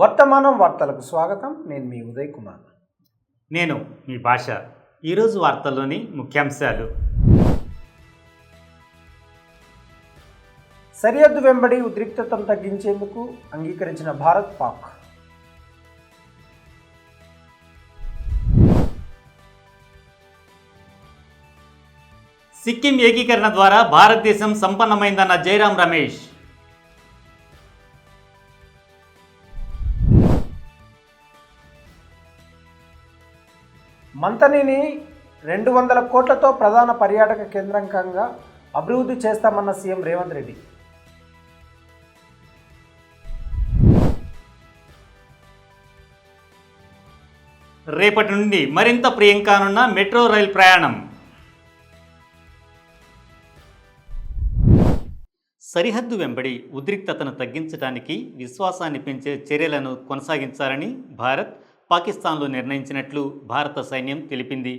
వర్తమానం వార్తలకు స్వాగతం. నేను మీ ఉదయ్ కుమార్ నేను మీ భాష. ఈరోజు వార్తల్లోని ముఖ్యాంశాలు. సరిహద్దు వెంబడి ఉద్రిక్తతను తగ్గించేందుకు అంగీకరించిన భారత్ పాక్. సిక్కిం ఏకీకరణ ద్వారా భారతదేశం సంపన్నమైందన్న జైరాం రమేష్. మంతనిని రెండు వందల కోట్లతో ప్రధాన పర్యాటక కేంద్రంకంగా అభివృద్ధి చేస్తామన్న సీఎం రేవంత్ రెడ్డి. రేపటి నుండి మరింత ప్రియం కానున్న మెట్రో రైల్ ప్రయాణం. సరిహద్దు వెంబడి ఉద్రిక్తతను తగ్గించడానికి విశ్వాసాన్ని పెంచే చర్యలను కొనసాగించాలని భారత్ పాకిస్తాన్లో నిర్ణయించినట్లు భారత సైన్యం తెలిపింది.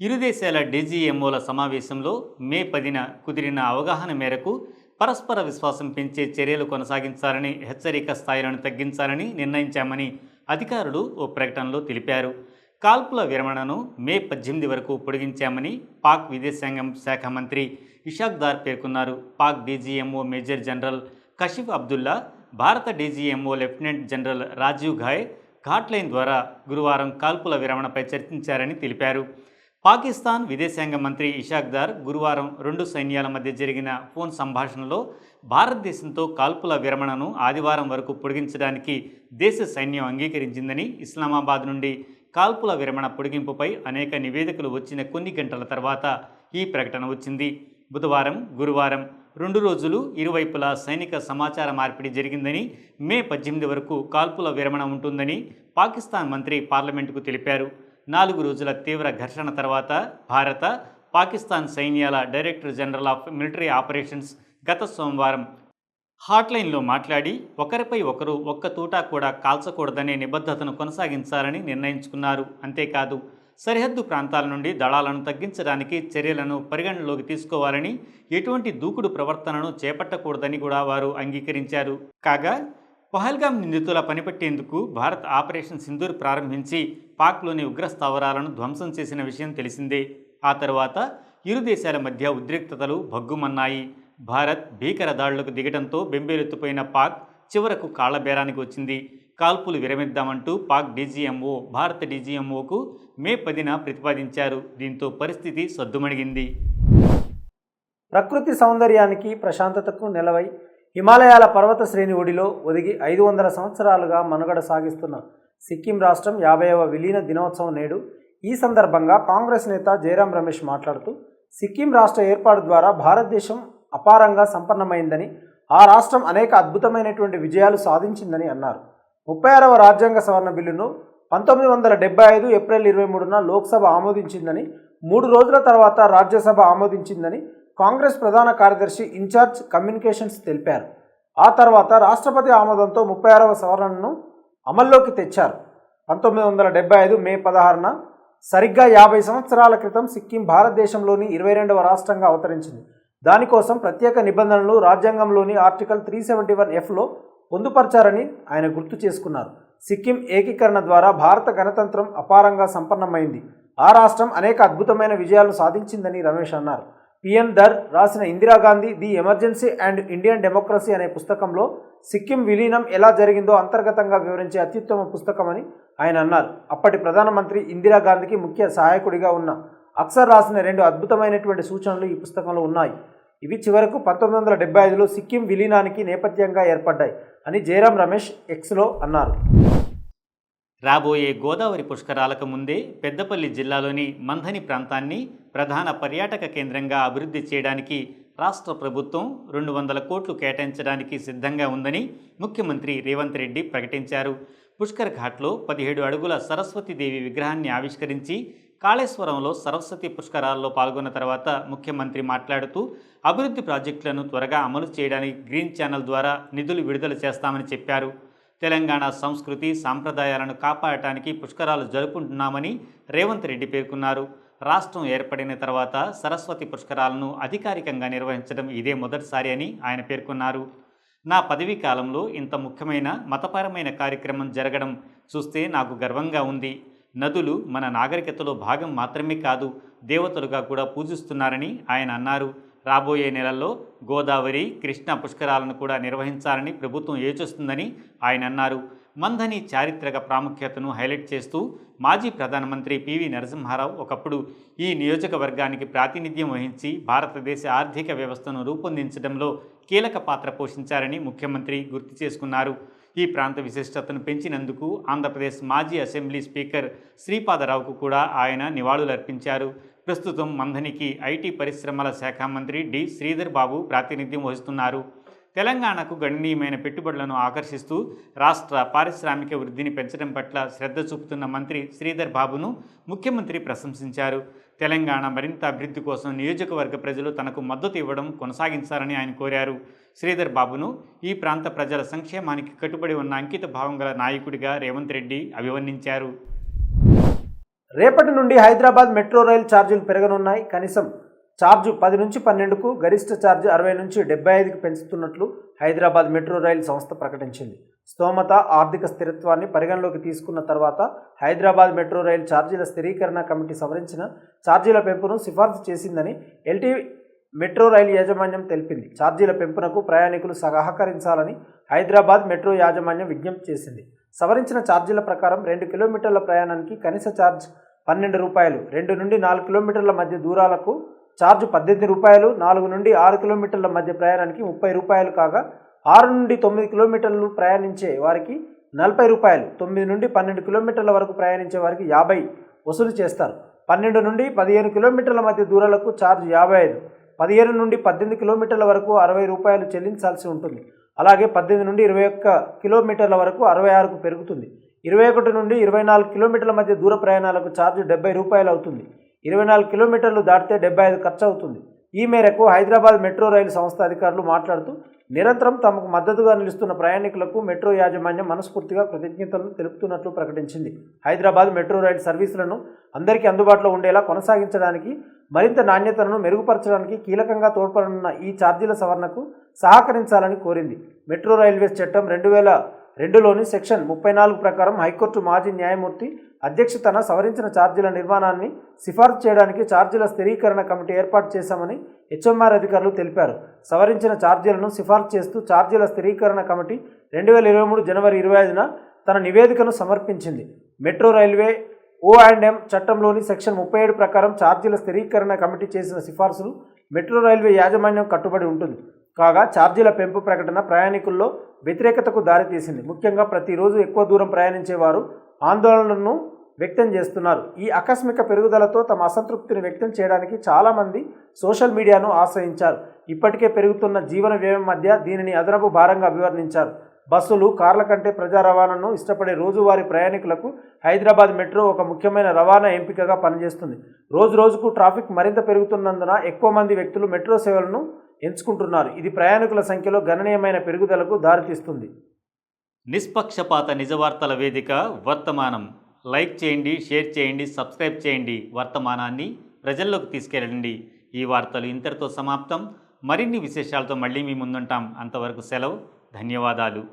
ఇరు దేశాల డీజీఎంఓల సమావేశంలో మే పదిన కుదిరిన అవగాహన మేరకు పరస్పర విశ్వాసం పెంచే చర్యలు కొనసాగించాలని హెచ్చరిక స్థాయిలను తగ్గించాలని నిర్ణయించామని అధికారులు ఓ ప్రకటనలో తెలిపారు. కాల్పుల విరమణను మే పద్దెనిమిది వరకు పొడిగించామని పాక్ విదేశాంగం శాఖ మంత్రి ఇషాక్ దార్ పేర్కొన్నారు. Pak DGMO major general Kashif Abdullah భారత DGMO lieutenant general Rajiv Ghai hotline ద్వారా గురువారం కాల్పుల విరమణపై చర్చించారని తెలిపారు. పాకిస్తాన్ విదేశాంగ మంత్రి ఇషాక్ దార్ గురువారం రెండు సైన్యాల మధ్య జరిగిన ఫోన్ సంభాషణలో భారతదేశంతో కాల్పుల విరమణను ఆదివారం వరకు పొడిగించడానికి దేశ సైన్యం అంగీకరించిందని ఇస్లామాబాద్ నుండి కాల్పుల విరమణ పొడిగింపుపై అనేక నివేదికలు వచ్చిన కొన్ని గంటల తర్వాత ఈ ప్రకటన వచ్చింది. బుధవారం గురువారం రెండు రోజులు ఇరువైపులా సైనిక సమాచార మార్పిడి జరిగిందని మే పద్దెనిమిది వరకు కాల్పుల విరమణ ఉంటుందని పాకిస్తాన్ మంత్రి పార్లమెంటుకు తెలిపారు. నాలుగు రోజుల తీవ్ర ఘర్షణ తర్వాత భారత Pakistan సైన్యాల director general of military operations గత సోమవారం హాట్లైన్లో మాట్లాడి ఒకరిపై ఒకరు ఒక్క తూటా కూడా కాల్చకూడదనే నిబద్ధతను కొనసాగించాలని నిర్ణయించుకున్నారు. అంతేకాదు సరిహద్దు ప్రాంతాల నుండి దళాలను తగ్గించడానికి చర్యలను పరిగణనలోకి తీసుకోవాలని ఎటువంటి దూకుడు ప్రవర్తనను చేపట్టకూడదని కూడా వారు అంగీకరించారు. కాగా పహల్గాం నిందితుల పనిపెట్టేందుకు భారత్ ఆపరేషన్ సింధూర్ ప్రారంభించి పాక్లోని ఉగ్ర స్థావరాలను ధ్వంసం చేసిన విషయం తెలిసిందే. ఆ తర్వాత ఇరు దేశాల మధ్య ఉద్రిక్తతలు భగ్గుమన్నాయి. భారత్ భీకర దాడులకు దిగడంతో బెంబేలెత్తిపోయిన పాక్ చివరకు కాళ్ళబేరానికి వచ్చింది. కాల్పులు విరమిద్దామంటూ పాక్ డీజీఎంఓ భారత డీజీఎంఓకు మే పదిన ప్రతిపాదించారు. దీంతో పరిస్థితి సద్దుమణిగింది. ప్రకృతి సౌందర్యానికి ప్రశాంతతకు నెలవై హిమాలయాల పర్వత శ్రేణి ఒడిలో ఒదిగి ఐదు వందల సంవత్సరాలుగా మనుగడ సాగిస్తున్న సిక్కిం రాష్ట్రం యాభైవ విలీన దినోత్సవం నేడు ఈ సందర్భంగా కాంగ్రెస్ నేత జయరాం రమేష్ మాట్లాడుతూ సిక్కిం రాష్ట్ర ఏర్పాటు ద్వారా భారతదేశం అపారంగా సంపన్నమైందని ఆ రాష్ట్రం అనేక అద్భుతమైనటువంటి విజయాలు సాధించిందని అన్నారు. ముప్పై ఆరవ రాజ్యాంగ సవరణ బిల్లును పంతొమ్మిది వందల డెబ్బై ఐదు ఏప్రిల్ ఇరవై మూడున లోక్సభ ఆమోదించిందని మూడు రోజుల తర్వాత రాజ్యసభ ఆమోదించిందని కాంగ్రెస్ ప్రధాన కార్యదర్శి ఇన్ఛార్జ్ కమ్యూనికేషన్స్ తెలిపారు. ఆ తర్వాత రాష్ట్రపతి ఆమోదంతో ముప్పై ఆరవ సవరణను అమల్లోకి తెచ్చారు. పంతొమ్మిది వందల డెబ్బై ఐదు మే పదహారున సరిగ్గా యాభై సంవత్సరాల క్రితం సిక్కిం భారతదేశంలోని ఇరవై రెండవ రాష్ట్రంగా అవతరించింది. దానికోసం ప్రత్యేక నిబంధనలు రాజ్యాంగంలోని ఆర్టికల్ త్రీ సెవెంటీ వన్ ఎఫ్లో పొందుపరచారని ఆయన గుర్తు చేసుకున్నారు. సిక్కిం ఏకీకరణ ద్వారా భారత గణతంత్రం అపారంగా సంపన్నమైంది. ఆ రాష్ట్రం అనేక అద్భుతమైన విజయాలను సాధించిందని రమేష్ అన్నారు. పిఎన్ దర్ రాసిన Indira Gandhi the emergency and Indian democracy అనే పుస్తకంలో సిక్కిం విలీనం ఎలా జరిగిందో అంతర్గతంగా వివరించే అత్యుత్తమ పుస్తకమని ఆయన అన్నారు. అప్పటి ప్రధానమంత్రి ఇందిరాగాంధీకి ముఖ్య సహాయకుడిగా ఉన్న అక్సర్ రాసిన రెండు అద్భుతమైనటువంటి సూచనలు ఈ పుస్తకంలో ఉన్నాయి. ఇవి చివరకు పంతొమ్మిది వందల డెబ్బై ఐదులో సిక్కిం విలీనానికి నేపథ్యంగా ఏర్పడ్డాయి అని జయరాం రమేష్ ఎక్స్లో అన్నారు. రాబోయే గోదావరి పుష్కరాలకు ముందే పెద్దపల్లి జిల్లాలోని మంథని ప్రాంతాన్ని ప్రధాన పర్యాటక కేంద్రంగా అభివృద్ధి చేయడానికి రాష్ట్ర ప్రభుత్వం రెండు వందల కోట్లు కేటాయించడానికి సిద్ధంగా ఉందని ముఖ్యమంత్రి రేవంత్ రెడ్డి ప్రకటించారు. పుష్కర్ ఘాట్లో పదిహేడు అడుగుల సరస్వతీదేవి విగ్రహాన్ని ఆవిష్కరించి కాళేశ్వరంలో సరస్వతి పుష్కరాల్లో పాల్గొన్న తర్వాత ముఖ్యమంత్రి మాట్లాడుతూ అభివృద్ధి ప్రాజెక్టులను త్వరగా అమలు చేయడానికి గ్రీన్ ఛానల్ ద్వారా నిధులు విడుదల చేస్తామని చెప్పారు. తెలంగాణ సంస్కృతి సాంప్రదాయాలను కాపాడటానికి పుష్కరాలు జరుపుకుంటున్నామని రేవంత్ రెడ్డి పేర్కొన్నారు. రాష్ట్రం ఏర్పడిన తర్వాత సరస్వతి పుష్కరాలను అధికారికంగా నిర్వహించడం ఇదే మొదటిసారి అని ఆయన పేర్కొన్నారు. నా పదవీ కాలంలో ఇంత ముఖ్యమైన మతపరమైన కార్యక్రమం జరగడం చూస్తే నాకు గర్వంగా ఉంది. నదులు మన నాగరికతలో భాగం మాత్రమే కాదు దేవతలుగా కూడా పూజిస్తున్నారని ఆయన అన్నారు. రాబోయే నెలల్లో గోదావరి కృష్ణ పుష్కరాలను కూడా నిర్వహించాలని ప్రభుత్వం యోచిస్తుందని ఆయన అన్నారు. మందని చారిత్రక ప్రాముఖ్యతను హైలైట్ చేస్తూ మాజీ ప్రధానమంత్రి పివి నరసింహారావు ఒకప్పుడు ఈ నియోజకవర్గానికి ప్రాతినిధ్యం వహించి భారతదేశ ఆర్థిక వ్యవస్థను రూపొందించడంలో కీలక పాత్ర పోషించారని ముఖ్యమంత్రి గుర్తు చేసుకున్నారు. ఈ ప్రాంత విశిష్టతను పెంచినందుకు ఆంధ్రప్రదేశ్ మాజీ అసెంబ్లీ స్పీకర్ శ్రీపాదరావుకు కూడా ఆయన నివాళులర్పించారు. ప్రస్తుతం మంధనికి ఐటీ పరిశ్రమల శాఖ మంత్రి డి శ్రీధర్ బాబు ప్రాతినిధ్యం వహిస్తున్నారు. తెలంగాణకు గణనీయమైన పెట్టుబడులను ఆకర్షిస్తూ రాష్ట్ర పారిశ్రామిక వృద్ధిని పెంచడం పట్ల శ్రద్ధ చూపుతున్న మంత్రి శ్రీధర్ బాబును ముఖ్యమంత్రి ప్రశంసించారు. తెలంగాణ మరింత అభివృద్ధి కోసం నియోజకవర్గ ప్రజలు తనకు మద్దతు ఇవ్వడం కొనసాగించాలని ఆయన కోరారు. శ్రీధర్ బాబును ఈ ప్రాంత ప్రజల సంక్షేమానికి కట్టుబడి ఉన్న అంకిత భావం గల నాయకుడిగా రేవంత్ రెడ్డి అభివర్ణించారు. రేపటి నుండి హైదరాబాద్ మెట్రో రైల్ ఛార్జీలు పెరగనున్నాయి. కనీసం ఛార్జు పది నుంచి పన్నెండుకు గరిష్ట ఛార్జ్ అరవై నుంచి డెబ్బై ఐదుకు పెంచుతున్నట్లు హైదరాబాద్ మెట్రో రైల్ సంస్థ ప్రకటించింది. స్తోమత ఆర్థిక స్థిరత్వాన్ని పరిగణలోకి తీసుకున్న తర్వాత హైదరాబాద్ మెట్రో రైల్ ఛార్జీల స్థిరీకరణ కమిటీ సవరించిన ఛార్జీల పెంపును సిఫార్సు చేసిందని ఎల్టీ మెట్రో రైలు యాజమాన్యం తెలిపింది. ఛార్జీల పెంపునకు ప్రయాణికులు సహకరించాలని హైదరాబాద్ మెట్రో యాజమాన్యం విజ్ఞప్తి చేసింది. సవరించిన ఛార్జీల ప్రకారం రెండు కిలోమీటర్ల ప్రయాణానికి కనీస ఛార్జ్ పన్నెండు రూపాయలు రెండు నుండి నాలుగు కిలోమీటర్ల మధ్య దూరాలకు ఛార్జ్ పద్దెనిమిది రూపాయలు నాలుగు నుండి ఆరు కిలోమీటర్ల మధ్య ప్రయాణానికి ముప్పై రూపాయలు కాగా ఆరు నుండి తొమ్మిది కిలోమీటర్లు ప్రయాణించే వారికి నలభై రూపాయలు తొమ్మిది నుండి పన్నెండు కిలోమీటర్ల వరకు ప్రయాణించే వారికి యాభై వసూలు చేస్తారు. పన్నెండు నుండి పదిహేను కిలోమీటర్ల మధ్య దూరాలకు ఛార్జ్ యాభై ఐదు. పదిహేను నుండి పద్దెనిమిది కిలోమీటర్ల వరకు అరవై రూపాయలు చెల్లించాల్సి ఉంటుంది. అలాగే పద్దెనిమిది నుండి ఇరవై ఒక్క కిలోమీటర్ల వరకు అరవై ఆరుకు పెరుగుతుంది. ఇరవై ఒకటి నుండి ఇరవై నాలుగు కిలోమీటర్ల మధ్య దూర ప్రయాణాలకు ఛార్జ్ డెబ్బై రూపాయలు అవుతుంది. ఇరవై నాలుగు కిలోమీటర్లు దాటితే డెబ్బై ఐదు ఖర్చు అవుతుంది. ఈ మేరకు హైదరాబాద్ మెట్రో రైలు సంస్థ అధికారులు మాట్లాడుతూ నిరంతరం తమకు మద్దతుగా నిలుస్తున్న ప్రయాణికులకు మెట్రో యాజమాన్యం మనస్ఫూర్తిగా కృతజ్ఞతలు తెలుపుతున్నట్లు ప్రకటించింది. హైదరాబాద్ మెట్రో రైలు సర్వీసులను అందరికీ అందుబాటులో ఉండేలా కొనసాగించడానికి మరింత నాణ్యతను మెరుగుపరచడానికి కీలకంగా తోడ్పడనున్న ఈ ఛార్జీల సవరణకు సహకరించాలని కోరింది. మెట్రో రైల్వేస్ చట్టం రెండు వేల రెండులోని సెక్షన్ ముప్పై నాలుగు ప్రకారం హైకోర్టు మాజీ న్యాయమూర్తి అధ్యక్షతన సవరించిన ఛార్జీల నిర్మాణాన్ని సిఫార్సు చేయడానికి ఛార్జీల స్థిరీకరణ కమిటీ ఏర్పాటు చేశామని హెచ్ఎంఆర్ అధికారులు తెలిపారు. సవరించిన ఛార్జీలను సిఫార్సు చేస్తూ ఛార్జీల స్థిరీకరణ కమిటీ రెండు వేల ఇరవై మూడు జనవరి ఇరవై ఐదున తన నివేదికను సమర్పించింది. Metro railway O and M చట్టంలోని సెక్షన్ ముప్పై ఏడు ప్రకారం ఛార్జీల స్థిరీకరణ కమిటీ చేసిన సిఫార్సులు మెట్రో రైల్వే యాజమాన్యం కట్టుబడి ఉంటుంది. కాగా ఛార్జీల పెంపు ప్రకటన ప్రయాణికుల్లో వ్యతిరేకతకు దారితీసింది. ముఖ్యంగా ప్రతిరోజు ఎక్కువ దూరం ప్రయాణించేవారు ఆందోళనను వ్యక్తం చేస్తున్నారు. ఈ ఆకస్మిక పెరుగుదలతో తమ అసంతృప్తిని వ్యక్తం చేయడానికి చాలామంది సోషల్ మీడియాను ఆశ్రయించారు. ఇప్పటికే పెరుగుతున్న జీవన వ్యయం మధ్య దీనిని అదనపు భారంగా అభివర్ణించారు. బస్సులు కార్ల కంటే ప్రజా రవాణాను ఇష్టపడే రోజువారీ ప్రయాణికులకు హైదరాబాద్ మెట్రో ఒక ముఖ్యమైన రవాణా ఎంపికగా పనిచేస్తుంది. రోజు రోజుకు ట్రాఫిక్ మరింత పెరుగుతున్నందున ఎక్కువ మంది వ్యక్తులు మెట్రో సేవలను ఎంచుకుంటున్నారు. ఇది ప్రయాణికుల సంఖ్యలో గణనీయమైన పెరుగుదలకు దారితీస్తుంది. నిష్పక్షపాత నిజవార్తల వేదిక వర్తమానం. లైక్ చేయండి షేర్ చేయండి సబ్స్క్రైబ్ చేయండి. వర్తమానాన్ని ప్రజల్లోకి తీసుకెళ్ళండి. ఈ వార్తలు ఇంతటితో సమాప్తం. మరిన్ని విశేషాలతో మళ్ళీ మీ ముందుంటాం. అంతవరకు సెలవు. ధన్యవాదాలు.